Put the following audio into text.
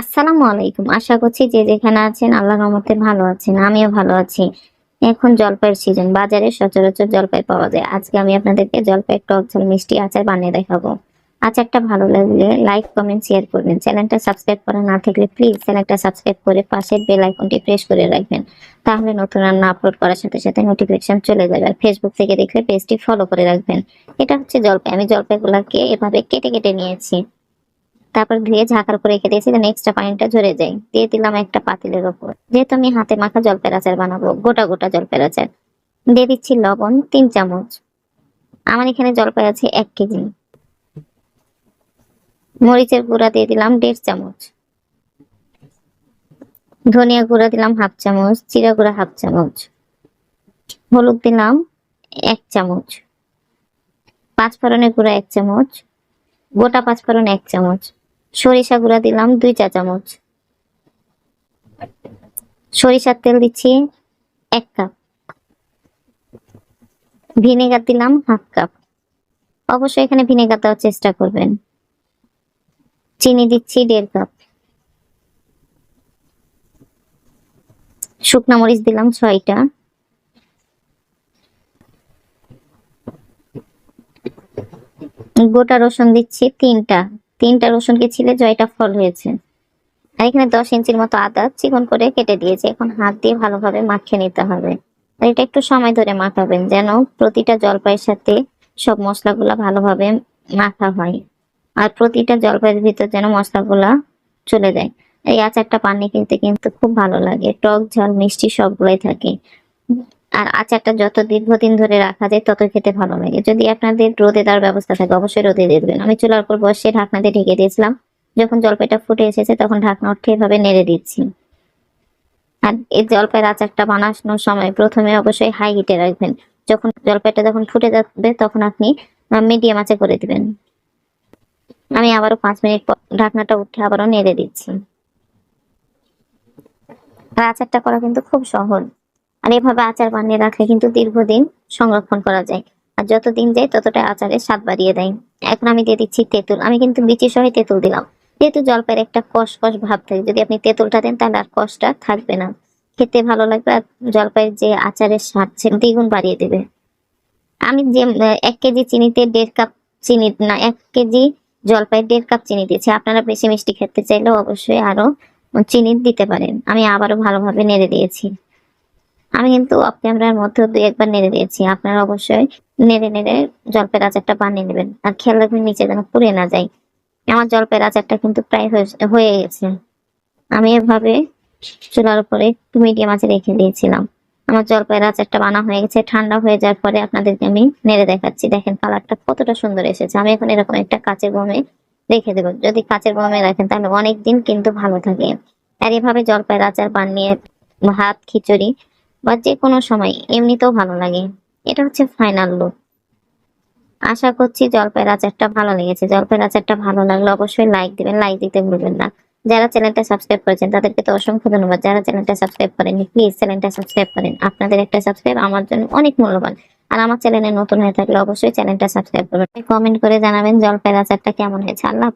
আসসালামু আলাইকুম। আশা করছি যে যেখানে আছেন আল্লাহ রহমতে ভালো আছেন, আমিও ভালো আছি। এখন জলপাইয়ের সিজন বাজারে সচরাচর জলপাই পাওয়া যায়। আজকে আমি আপনাদেরকে জলপাইয়ের টক ঝাল, মিষ্টি আচার বানিয়ে দেখাবো। আচারটা ভালো লাগলে লাইক কমেন্ট শেয়ার করবেন। চ্যানেলটা সাবস্ক্রাইব করা না থাকলে প্লিজ চ্যানেলটা সাবস্ক্রাইব করে পাশের বেল আইকনটি প্রেস করে রাখবেন। তাহলে নতুন রান্না আপলোড করার সাথে সাথে নোটিফিকেশন চলে যাবে আর ফেসবুক থেকে দেখলে পেজটি ফলো করে রাখবেন। এটা হচ্ছে জলপাই। আমি জলপাইগুলোকে এভাবে কেটে কেটে নিয়েছি। তারপর ধুয়ে ঝাঁকার করে রেখে দিয়েছি দেন এক্সট্রা পানিটা ঝরে যায়। দিয়ে দিলাম একটা পাতিলের ওপর। যেহেতু আমি হাতে মাখা জলপের আচার বানাবো, গোটা গোটা জলপের আচার দিয়ে দিচ্ছি লবণ, তিন চামচ। আমার এখানে জলপাই আছে এক কেজি। মরিচের গুঁড়া দিয়ে দিলাম দেড় চামচ। ধনিয়া গুঁড়া দিলাম হাফ চামচ, জিরা গুঁড়া হাফ চামচ। হলুদ দিলাম এক চামচ। পাঁচ পাঁচফোড়নের গুঁড়া এক চামচ। গোটা পাঁচ পাঁচফোড়ন এক চামচ। সরিষা গুঁড়া দিলাম, দুই চা চামচ। সরিষার তেল দিচ্ছি এক কাপ। ভিনেগার দিলাম হাফ কাপ। অবশ্যই এখানে ভিনেগার দেওয়ার চেষ্টা করবেন। চিনি দিচ্ছি দেড় কাপ। শুকনা মরিচ দিলাম ছয়টা। গোটা রসুন দিচ্ছি তিনটা। তিনটা রসুনকে ছিলে জয়টা ফল হয়েছে। আর এখানে দশ ইঞ্চির মতো আদা চিকন করে কেটে দিয়েছে। এখন হাত দিয়ে ভালোভাবে মাখিয়ে নিতে হবে। আর এটা একটু সময় ধরে মাখাবেন যেন প্রতিটা জলপাইয়ের সাথে সব মশলাগুলা ভালোভাবে মাখা হয়। আর প্রতিটা জলপাইয়ের ভিতর যেন মশলাগুলা চলে যায়। এই আচারটা পানি কিনতে কিন্তু খুব ভালো লাগে। টক ঝাল, মিষ্টি সবগুলাই থাকে। আর আচারটা যত দীর্ঘদিন ধরে রাখা যায় তত খেতে ভালো লাগে। যদি আপনাদের রোদে দেওয়ার ব্যবস্থা থাকে, অবশ্যই রোদে দিয়ে দেবেন। আমি চুলার উপর বসে ঢাকনাতে ঢেকে দিয়েছিলাম। যখন জলপাইটা ফুটে এসেছে তখন ঢাকনা উঠে এভাবে নেড়ে দিচ্ছি। আর এই জলপাইয়ের আচারটা বানানোর সময় প্রথমে অবশ্যই হাই হিটে রাখবেন। যখন জলপাইটা যখন ফুটে যাবে তখন আপনি মিডিয়াম আঁচে করে দিবেন। আমি আবারও পাঁচ মিনিট পর ঢাকনাটা উঠে আবারও নেড়ে দিচ্ছি। আর আচারটা করা কিন্তু খুব সহজ। আর এভাবে আচার বানিয়ে রাখলে কিন্তু দীর্ঘদিন সংরক্ষণ করা যায়। আর যত দিন যায় ততটা আচারের স্বাদ বাড়িয়ে দেয়। এখন আমি দিয়ে দিচ্ছি তেঁতুল। আমি কিন্তু বিচি সহ তেঁতুল দিলাম। যেহেতু জলপাইয়ের একটা কষ কষ ভাব থাকে, যদি আপনি তেঁতুলটা দেন তাহলে আর কষটা থাকবে না। খেতে ভালো লাগবে আর জলপাইয়ের যে আচারের স্বাদ সে দ্বিগুণ বাড়িয়ে দেবে। আমি যে এক কেজি চিনিতে দেড় কাপ চিনি, না, এক কেজি জলপাই দেড় কাপ চিনি দিয়েছি। আপনারা বেশি মিষ্টি খেতে চাইলেও অবশ্যই আরও চিনি দিতে পারেন। আমি আবারও ভালোভাবে নেড়ে দিয়েছি। আমি কিন্তু অফ ক্যামেরার মধ্যে দুই একবার নেড়ে দিয়েছি। আপনারা অবশ্যই নেড়ে নেড়ে জলপের আচারটা বানিয়ে নেবেন। আর খেয়াল রাখবেন নিচে যেন পুড়ে না যায়। আমার জলপের আচারটা কিন্তু প্রায় হয়ে- গেছে আমি এভাবে চুলার উপরে একটু মিডিয়াম আঁচে রেখে দিয়েছিলাম। আমার জলপাইয়ের আচারটা বানা হয়ে গেছে, ঠান্ডা হয়ে যাওয়ার পরে আপনাদেরকে আমি নেড়ে দেখাচ্ছি। দেখেন কালারটা কতটা সুন্দর এসেছে। আমি এখন এরকম একটা কাঁচের বোমে রেখে দেবো। যদি কাঁচের বোমে রাখেন তাহলে অনেক দিন কিন্তু ভালো থাকে। আর এভাবে জলপাইয়ের আচার বানিয়ে ভাত, খিচুড়ি বা যে কোনো সময়, এমনিতেও ভালো লাগে। এটা হচ্ছে ফাইনাল লুক আশা করছি জলপাইয়ের আচারটা ভালো লেগেছে। জলপাইয়ের আচারটা ভালো লাগলে অবশ্যই লাইক দিবেন। লাইক দিতে ভুলবেন না। যারা চ্যানেলটা সাবস্ক্রাইব করেছেন, তাদেরকে তো অসংখ্য ধন্যবাদ। যারা চ্যানেলটা সাবস্ক্রাইব করেননি প্লিজ চ্যানেলটা সাবস্ক্রাইব করেন। আপনাদের একটা সাবস্ক্রাইব আমার জন্য অনেক মূল্যবান। আর আমার চ্যানেলে নতুন হয়ে থাকলে অবশ্যই চ্যানেলটা সাবস্ক্রাইব করবেন। কমেন্ট করে জানাবেন জলপাইয়ের আচারটা কেমন হয়েছে। আল্লাহ